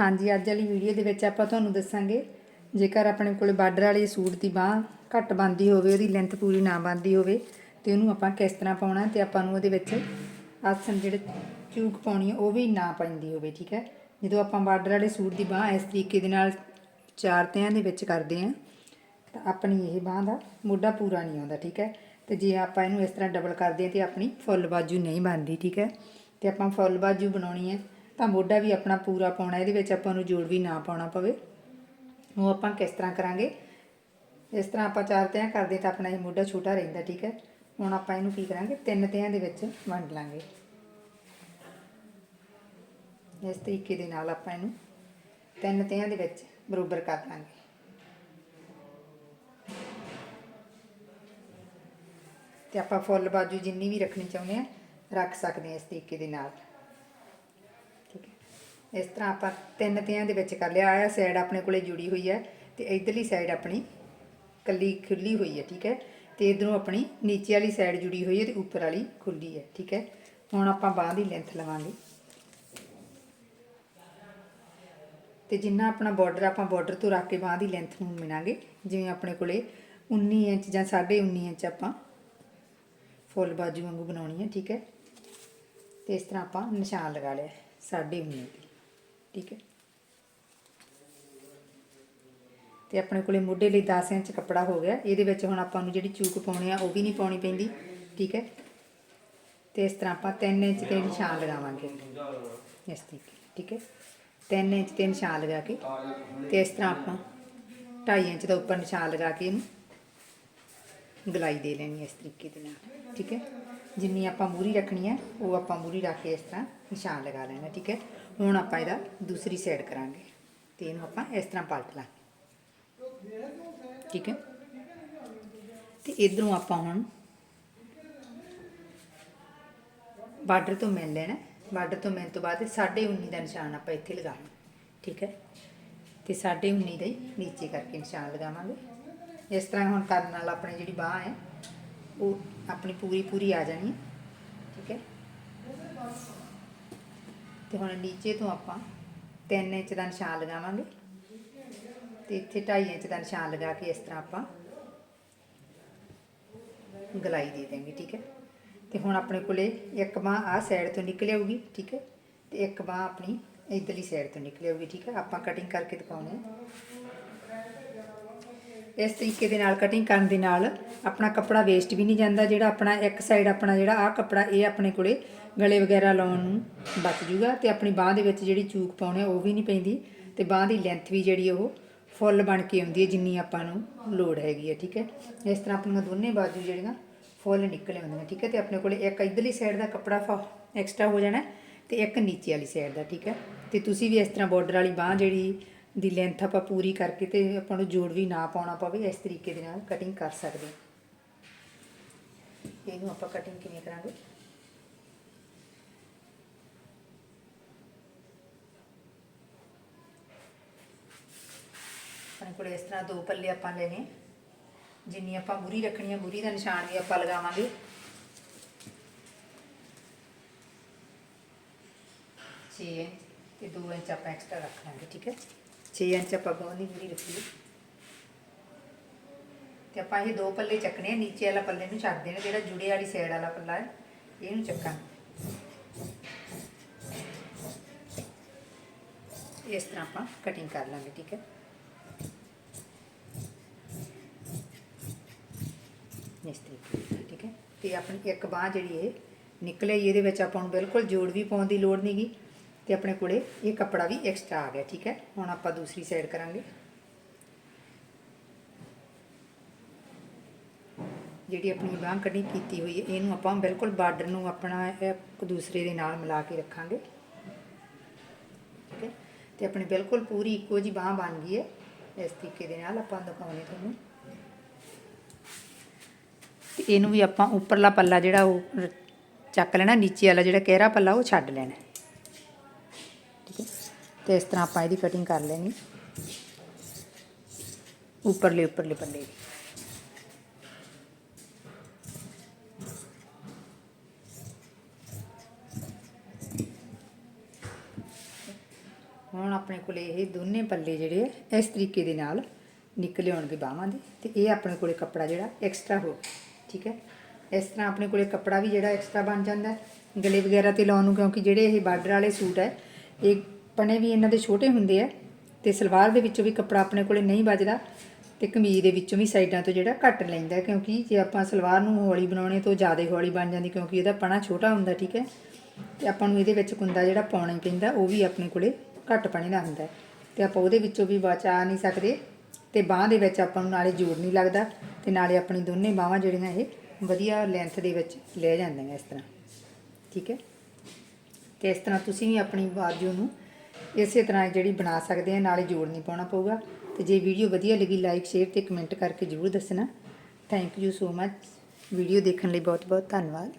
ਹਾਂਜੀ, ਅੱਜ ਵਾਲੀ ਵੀਡੀਓ ਦੇ ਵਿੱਚ ਆਪਾਂ ਤੁਹਾਨੂੰ ਦੱਸਾਂਗੇ, ਜੇਕਰ ਆਪਣੇ ਕੋਲ ਬਾਰਡਰ ਵਾਲੇ ਸੂਟ ਦੀ ਬਾਹ ਘੱਟ ਬੰਦੀ ਹੋਵੇ, ਉਹਦੀ ਲੈਂਥ ਪੂਰੀ ਨਾ ਬੰਦੀ ਹੋਵੇ, ਤੇ ਉਹਨੂੰ ਆਪਾਂ ਕਿਸ ਤਰ੍ਹਾਂ ਪਾਉਣਾ ਤੇ ਆਪਾਂ ਨੂੰ ਉਹਦੇ ਵਿੱਚ ਆਸਨ ਜਿਹੜੇ ਚੂਕ ਪਾਉਣੀ ਉਹ ਵੀ ਨਾ ਪੈਂਦੀ ਹੋਵੇ, ਠੀਕ ਹੈ? ਜਦੋਂ ਆਪਾਂ ਬਾਰਡਰ ਵਾਲੇ ਸੂਟ ਦੀ ਬਾਹ ਇਸ ਤਰੀਕੇ ਦੇ ਨਾਲ ਚਾਰ ਤਿਆਂ ਦੇ ਵਿੱਚ ਕਰਦੇ ਆਂ ਤਾਂ ਆਪਣੀ ਇਹ ਬਾਹ ਦਾ ਮੋਢਾ ਪੂਰਾ ਨਹੀਂ ਆਉਂਦਾ, ਠੀਕ ਹੈ? ਤੇ ਜੇ ਆਪਾਂ ਇਹਨੂੰ ਇਸ ਤਰ੍ਹਾਂ ਡਬਲ ਕਰਦੇ ਹਾਂ ਤੇ ਆਪਣੀ ਫੁੱਲ ਬਾਜੂ ਨਹੀਂ ਬਣਦੀ, ਠੀਕ ਹੈ? ਤੇ ਆਪਾਂ ਫੁੱਲ ਬਾਜੂ ਬਣਾਉਣੀ ਹੈ ਤਾਂ ਮੋਢਾ ਵੀ ਆਪਣਾ ਪੂਰਾ ਪਾਉਣਾ, ਇਹਦੇ ਵਿੱਚ ਆਪਾਂ ਨੂੰ ਜੋੜ ਵੀ ਨਾ ਪਾਉਣਾ ਪਵੇ। ਉਹ ਆਪਾਂ ਕਿਸ ਤਰ੍ਹਾਂ ਕਰਾਂਗੇ? ਇਸ ਤਰ੍ਹਾਂ ਆਪਾਂ ਚਾਰ ਤਿਆਂ ਕਰਦੇ ਤਾਂ ਆਪਣਾ ਇਹ ਮੋਢਾ ਛੋਟਾ ਰਹਿੰਦਾ, ਠੀਕ ਹੈ? ਹੁਣ ਆਪਾਂ ਇਹਨੂੰ ਕੀ ਕਰਾਂਗੇ? ਤਿੰਨ ਤਿਆਂ ਦੇ ਵਿੱਚ ਵੰਡ ਲਾਂਗੇ। ਇਸ ਤਰੀਕੇ ਦੇ ਨਾਲ ਆਪਾਂ ਇਹਨੂੰ ਤਿੰਨ ਤਿਆਂ ਦੇ ਵਿੱਚ ਬਰੋਬਰ ਕਰ ਲਾਂਗੇ। ਤੇ ਆਪਾਂ ਫੁੱਲ ਬਾਜੂ ਜਿੰਨੀ ਵੀ ਰੱਖਣੀ ਚਾਹੁੰਦੇ ਆ ਰੱਖ ਸਕਦੇ ਹਾਂ ਇਸ ਤਰੀਕੇ ਦੇ ਨਾਲ। ਇਸ ਤਰ੍ਹਾਂ ਆਪਾਂ ਤਿੰਨ ਤਿਆਂ ਦੇ ਵਿੱਚ ਕਰ ਲਿਆ ਆ ਸਾਈਡ ਆਪਣੇ ਕੋਲੇ ਜੁੜੀ ਹੋਈ ਹੈ ਤੇ ਇਧਰਲੀ ਸਾਈਡ ਆਪਣੀ ਕੱਲੀ ਖੁੱਲੀ ਹੋਈ ਹੈ, ਠੀਕ ਹੈ? ਤੇ ਇਧਰੋਂ ਆਪਣੀ ਨੀਚੇ ਵਾਲੀ ਸਾਈਡ ਜੁੜੀ ਹੋਈ ਹੈ ਤੇ ਉੱਪਰ ਵਾਲੀ ਖੁੱਲੀ ਹੈ, ਠੀਕ ਹੈ? ਹੁਣ ਆਪਾਂ ਬਾਹ ਦੀ ਲੈਂਥ ਲਵਾਂਗੇ। ਤੇ ਜਿੰਨਾ ਆਪਣਾ ਬਾਰਡਰ ਆਪਾਂ ਬਾਰਡਰ ਤੋਂ ਰੱਖ ਕੇ ਬਾਹ ਦੀ ਲੈਂਥ ਨੂੰ ਮਿਣਾਂਗੇ ਜਿਵੇਂ ਆਪਣੇ ਕੋਲੇ 19 ਇੰਚ ਜਾਂ 19.5 ਇੰਚ ਆਪਾਂ ਫੁੱਲ ਬਾਜੂ ਵਾਂਗੂ ਬਣਾਉਣੀ ਹੈ, ਠੀਕ ਹੈ? ਤੇ ਇਸ ਤਰ੍ਹਾਂ ਆਪਾਂ ਨਿਸ਼ਾਨ ਲਗਾ ਲਿਆ 19.5 'ਤੇ ਠੀਕ ਹੈ। ਤੇ ਆਪਣੇ ਕੋਲੇ ਮੋਢੇ ਲਈ 10 ਇੰਚ ਕੱਪੜਾ ਹੋ ਗਿਆ। ਇਹਦੇ ਵਿੱਚ ਹੁਣ ਆਪਾਂ ਨੂੰ ਜਿਹੜੀ ਚੂਕ ਪਾਉਣੀ ਆ, ਉਹ ਵੀ ਨਹੀਂ ਪਾਉਣੀ ਪੈਂਦੀ। ਠੀਕ ਹੈ। ਤੇ ਇਸ ਤਰ੍ਹਾਂ ਆਪਾਂ 3 ਇੰਚ ਤੇ ਨਿਸ਼ਾਨ ਲਗਾਵਾਂਗੇ। ਇਸ ਤਰੀਕੇ ਠੀਕ ਹੈ। 3 ਇੰਚ ਤੇ ਨਿਸ਼ਾਨ ਲਗਾ ਕੇ ਤੇ ਇਸ ਤਰ੍ਹਾਂ ਆਪਾਂ 2.5 ਇੰਚ ਦਾ ਉੱਪਰ ਨਿਸ਼ਾਨ ਲਗਾ ਕੇ ਇਹਨੂੰ ਗਲਾਈ ਦੇ ਲੈਣੀ ਇਸ ਤਰੀਕੇ ਦੇ ਨਾਲ। ਠੀਕ ਹੈ। ਜਿੰਨੀ ਆਪਾਂ ਮੂਰੀ ਰੱਖਣੀ ਹੈ ਉਹ ਆਪਾਂ ਮੂਰੀ ਰੱਖ ਕੇ ਇਸ ਤਰ੍ਹਾਂ ਨਿਸ਼ਾਨ ਲਗਾ ਲੈਣਾ। ਠੀਕ ਹੈ। ਹੁਣ ਆਪਾਂ ਇਹਦਾ ਦੂਸਰੀ ਸਾਈਡ ਕਰਾਂਗੇ। ਤੇ ਇਹਨੂੰ ਆਪਾਂ ਇਸ ਤਰ੍ਹਾਂ ਪਲਟ ਲਾਂਗੇ। ਠੀਕ ਹੈ? ਤੇ ਇਧਰੋਂ ਆਪਾਂ ਹੁਣ ਬਾਰਡਰ ਤੋਂ ਮਿਲ ਲੈਣਾ। ਬਾਰਡਰ ਤੋਂ ਮਿਲਣ ਤੋਂ ਬਾਅਦ 19.5 ਦਾ ਨਿਸ਼ਾਨ ਆਪਾਂ ਇੱਥੇ ਲਗਾਉਣਾ ਠੀਕ ਹੈ? ਤੇ 19.5 ਦੇ ਹੀ ਨੀਚੇ ਕਰਕੇ ਨਿਸ਼ਾਨ ਲਗਾਵਾਂਗੇ। ਇਸ ਤਰ੍ਹਾਂ ਹੁਣ ਕਰਨ ਨਾਲ ਆਪਣੀ ਜਿਹੜੀ ਬਾਹ ਹੈ, ਉਹ ਆਪਣੀ ਪੂਰੀ ਪੂਰੀ ਆ ਜਾਣੀ ਹੈ। ਠੀਕ ਹੈ? ਤੇ ਹੁਣ ਨੀਚੇ ਤੋਂ ਆਪਾਂ 3 ਇੰਚ ਦਾ ਨਿਸ਼ਾਨ ਲਗਾਵਾਂਗੇ ਤੇ ਇੱਥੇ 2.5 ਇੰਚ ਦਾ ਨਿਸ਼ਾਨ ਲਗਾ ਕੇ ਇਸ ਤਰ੍ਹਾਂ ਆਪਾਂ ਗਲਾਈ ਦੇ ਦੇਵਾਂਗੇ, ਠੀਕ ਹੈ? ਤੇ ਹੁਣ ਆਪਣੇ ਕੋਲੇ ਇੱਕ ਬਾਹ ਆ ਸਾਈਡ ਤੋਂ ਨਿਕਲ ਆਊਗੀ, ਠੀਕ ਹੈ? ਤੇ ਇੱਕ ਬਾਹ ਆਪਣੀ ਇਧਰਲੀ ਸਾਈਡ ਤੋਂ ਨਿਕਲ ਆਊਗੀ, ਠੀਕ ਹੈ? ਆਪਾਂ ਕਟਿੰਗ ਕਰਕੇ ਦਿਖਾਉਣੇ ਆ ਇਸ ਤਰੀਕੇ ਦੇ ਨਾਲ ਕਟਿੰਗ ਕਰਨ ਦੇ ਨਾਲ ਆਪਣਾ ਕੱਪੜਾ ਵੇਸਟ ਵੀ ਨਹੀਂ ਜਾਂਦਾ, ਜਿਹੜਾ ਆਪਣਾ ਇੱਕ ਸਾਈਡ ਆਪਣਾ ਜਿਹੜਾ ਆ ਕੱਪੜਾ, ਇਹ ਆਪਣੇ ਕੋਲੇ ਗਲੇ ਵਗੈਰਾ ਲਾਉਣ ਨੂੰ ਬਚ ਜੂਗਾ ਤੇ ਆਪਣੀ ਬਾਹ ਦੇ ਵਿੱਚ ਜਿਹੜੀ ਚੂਕ ਪਾਉਣੇ ਉਹ ਵੀ ਨਹੀਂ ਪੈਂਦੀ ਤੇ ਬਾਹ ਦੀ ਲੈਂਥ ਵੀ ਜਿਹੜੀ ਉਹ ਫੁੱਲ ਬਣ ਕੇ ਆਉਂਦੀ ਹੈ ਜਿੰਨੀ ਆਪਾਂ ਨੂੰ ਲੋੜ ਹੈਗੀ ਹੈ ਠੀਕ ਹੈ? ਇਸ ਤਰ੍ਹਾਂ ਆਪਣੀਆਂ ਦੋਨੇ ਬਾਜੂ ਜਿਹੜੀਆਂ ਫੁੱਲ ਨਿਕਲ ਆਉਂਦੀਆਂ, ਠੀਕ ਹੈ? ਤੇ ਆਪਣੇ ਕੋਲੇ ਇੱਕ ਇਧਰਲੀ ਸਾਈਡ ਦਾ ਕੱਪੜਾ ਐਕਸਟਰਾ ਹੋ ਜਾਣਾ ਤੇ ਇੱਕ ਨੀਚੇ ਵਾਲੀ ਸਾਈਡ ਦਾ, ਠੀਕ ਹੈ? ਤੇ ਤੁਸੀਂ ਵੀ ਇਸ ਤਰ੍ਹਾਂ ਬਾਰਡਰ ਵਾਲੀ ਬਾਹ ਜਿਹੜੀ ਦੀ ਲੈਂਥ ਆਪਾਂ ਪੂਰੀ ਕਰਕੇ ਤੇ ਆਪਾਂ ਨੂੰ ਜੋੜ ਵੀ ਨਾ ਪਾਉਣਾ ਪਵੇ, ਇਸ ਤਰੀਕੇ ਦੇ ਨਾਲ ਕਟਿੰਗ ਕਰ ਸਕਦੇ ਇਹਨੂੰ ਆਪਾਂ ਕਟਿੰਗ ਕਿਵੇਂ ਕਰਾਂਗੇ? ਆਪਣੇ ਕੋਲ ਇਸ ਤਰ੍ਹਾਂ ਦੋ ਪੱਲੇ ਆਪਾਂ ਲੈਣੇ ਜਿੰਨੀ ਆਪਾਂ ਮੂਰੀ ਰੱਖਣੀ ਹੈ ਮੂਰੀ ਦਾ ਨਿਸ਼ਾਨ ਵੀ ਆਪਾਂ ਲਗਾਵਾਂਗੇ। ਛੇ ਇੰਚ ਤੇ 2 ਇੰਚ ਆਪਾਂ ਐਕਸਟਰਾ ਰੱਖ ਲਾਂਗੇ, ਠੀਕ ਹੈ? 6 ਇੰਚ ਆਪਾਂ ਬਾਹਾਂ ਦੀ ਮੂਰੀ ਰੱਖੀ ਤੇ ਆਪਾਂ ਇਹ ਦੋ ਪੱਲੇ ਚੱਕਣੇ ਆ, ਨੀਚੇ ਵਾਲਾ ਪੱਲੇ ਨੂੰ ਛੱਡ ਦੇਣਾ, ਜਿਹੜਾ ਜੁੜੇ ਵਾਲੀ ਸਾਈਡ ਵਾਲਾ ਪੱਲਾ ਹੈ, ਇਹਨੂੰ ਚੱਕਾਂਗੇ। ਇਸ ਤਰ੍ਹਾਂ ਆਪਾਂ ਕਟਿੰਗ ਕਰ ਲਾਂਗੇ, ਠੀਕ ਹੈ? ਇਸ ਤਰੀਕੇ ਨਾਲ, ਠੀਕ ਹੈ? ਤੇ ਆਪਣੀ ਇੱਕ ਬਾਹ ਜਿਹੜੀ ਇਹ ਨਿਕਲੇ ਇਹਦੇ ਵਿੱਚ ਆਪਾਂ ਨੂੰ ਬਿਲਕੁਲ ਜੋੜ ਵੀ ਪਾਉਣ ਦੀ ਲੋੜ ਨਹੀਂਗੀ ਤੇ ਆਪਣੇ ਕੋਲੇ ਇਹ ਕੱਪੜਾ ਵੀ ਐਕਸਟਰਾ ਆ ਗਿਆ ਠੀਕ ਹੈ? ਹੁਣ ਆਪਾਂ ਦੂਸਰੀ ਸਾਈਡ ਕਰਾਂਗੇ। ਜਿਹੜੀ ਆਪਣੀ ਬਾਹ ਕਟਿੰਗ ਕੀਤੀ ਹੋਈ ਹੈ ਇਹਨੂੰ ਆਪਾਂ ਬਿਲਕੁਲ ਬਾਰਡਰ ਨੂੰ ਆਪਣਾ ਇੱਕ ਦੂਸਰੇ ਦੇ ਨਾਲ ਮਿਲਾ ਕੇ ਰੱਖਾਂਗੇ। ਠੀਕ ਹੈ? ਤੇ ਆਪਣੀ ਬਿਲਕੁਲ ਪੂਰੀ ਇੱਕੋ ਜੀ ਬਾਹ ਬਣ ਗਈ ਹੈ। ਇਸ ਤਰੀਕੇ ਦੇ ਨਾਲ ਆਪਾਂ ਦਿਖਾਉਣੇ ਤੁਹਾਨੂੰ। ਤੇ ਇਹਨੂੰ ਵੀ ਆਪਾਂ ਉੱਪਰਲਾ ਪੱਲਾ ਜਿਹੜਾ ਉਹ ਚੱਕ ਲੈਣਾ ਨੀਚੇ ਵਾਲਾ ਜਿਹੜਾ ਕਿਹਰਾ ਪੱਲਾ ਉਹ ਛੱਡ ਲੈਣਾ। ਠੀਕ ਹੈ? ਤੇ ਇਸ ਤਰ੍ਹਾਂ ਆਪਾਂ ਇਹਦੀ ਕਟਿੰਗ ਕਰ ਲੈਣੀ। ਉੱਪਰਲੇ ਉੱਪਰਲੇ ਪੱਲੇ ਦੀ। ਹੁਣ ਆਪਣੇ ਕੋਲੇ ਇਹ ਦੋਨੇ ਪੱਲੇ ਜਿਹੜੇ ਆ ਇਸ ਤਰੀਕੇ ਦੇ ਨਾਲ ਨਿਕਲੇ ਆਉਣਗੇ ਬਾਹਾਂ ਦੇ। ਤੇ ਇਹ ਆਪਣੇ ਕੋਲੇ ਕੱਪੜਾ ਜਿਹੜਾ ਐਕਸਟਰਾ ਹੋ ਗਿਆ, ਠੀਕ ਹੈ? ਇਸ ਤਰ੍ਹਾਂ ਆਪਣੇ ਕੋਲੇ ਕੱਪੜਾ ਵੀ ਜਿਹੜਾ ਐਕਸਟਰਾ ਬਣ ਜਾਂਦਾ ਗਲੇ ਵਗੈਰਾ ਤੇ ਲਾਉਣ ਨੂੰ, ਕਿਉਂਕਿ ਜਿਹੜੇ ਇਹ ਬਾਰਡਰ ਵਾਲੇ ਸੂਟ ਹੈ, ਇਹ ਪਣੇ ਵੀ ਇਹਨਾਂ ਦੇ ਛੋਟੇ ਹੁੰਦੇ ਆ ਤੇ ਸਲਵਾਰ ਦੇ ਵਿੱਚੋਂ ਵੀ ਕੱਪੜਾ ਆਪਣੇ ਕੋਲੇ ਨਹੀਂ ਬਚਦਾ ਤੇ ਕਮੀਜ਼ ਦੇ ਵਿੱਚੋਂ ਵੀ ਸਾਈਡਾਂ ਤੋਂ ਜਿਹੜਾ ਘੱਟ ਲੈਂਦਾ ਕਿਉਂਕਿ ਜੇ ਆਪਾਂ ਸਲਵਾਰ ਨੂੰ ਹੌਲੀ ਬਣਾਉਣੇ ਤੋਂ ਜ਼ਿਆਦਾ ਹੌਲੀ ਬਣ ਜਾਂਦੀ, ਕਿਉਂਕਿ ਇਹਦਾ ਪਣਾ ਛੋਟਾ ਹੁੰਦਾ, ਠੀਕ ਹੈ? ਤੇ ਆਪਾਂ ਨੂੰ ਇਹਦੇ ਵਿੱਚ ਕੁੰਦਾ ਜਿਹੜਾ ਪਾਉਣਾ ਹੀ ਪੈਂਦਾ, ਉਹ ਵੀ ਆਪਣੇ ਕੋਲੇ ਘੱਟ ਪਣੇ ਦਾ ਹੁੰਦਾ ਹੈ। ਤੇ ਆਪਾਂ ਉਹਦੇ ਵਿੱਚੋਂ ਵੀ ਬਚਾ ਨਹੀਂ ਸਕਦੇ। ਤੇ ਬਾਹ ਦੇ ਵਿੱਚ ਆਪਾਂ ਨੂੰ ਨਾਲੇ ਜੋੜ ਨਹੀਂ ਲੱਗਦਾ ਤੇ ਨਾਲੇ ਆਪਣੀ ਦੋਨੇ ਬਾਹਾਂ ਜਿਹੜੀਆਂ ਇਹ ਵਧੀਆ ਲੈਂਥ ਦੇ ਵਿੱਚ ਲੈ ਜਾਂਦੀਆਂ ਇਸ ਤਰ੍ਹਾਂ। ਠੀਕ ਹੈ? ਤੇ ਇਸ ਤਰ੍ਹਾਂ ਤੁਸੀਂ ਵੀ ਆਪਣੀ ਬਾਜੂ ਨੂੰ ਇਸੇ ਤਰ੍ਹਾਂ ਜਿਹੜੀ ਬਣਾ ਸਕਦੇ ਆ, ਨਾਲੇ ਜੋੜ ਨਹੀਂ ਪਾਉਣਾ ਪਊਗਾ। ਤੇ ਜੇ ਵੀਡੀਓ ਵਧੀਆ ਲੱਗੀ ਲਾਈਕ ਸ਼ੇਅਰ ਤੇ ਕਮੈਂਟ ਕਰਕੇ ਜਰੂਰ ਦੱਸਣਾ। Thank you so much video ਦੇਖਣ ਲਈ ਬਹੁਤ ਬਹੁਤ ਧੰਨਵਾਦ।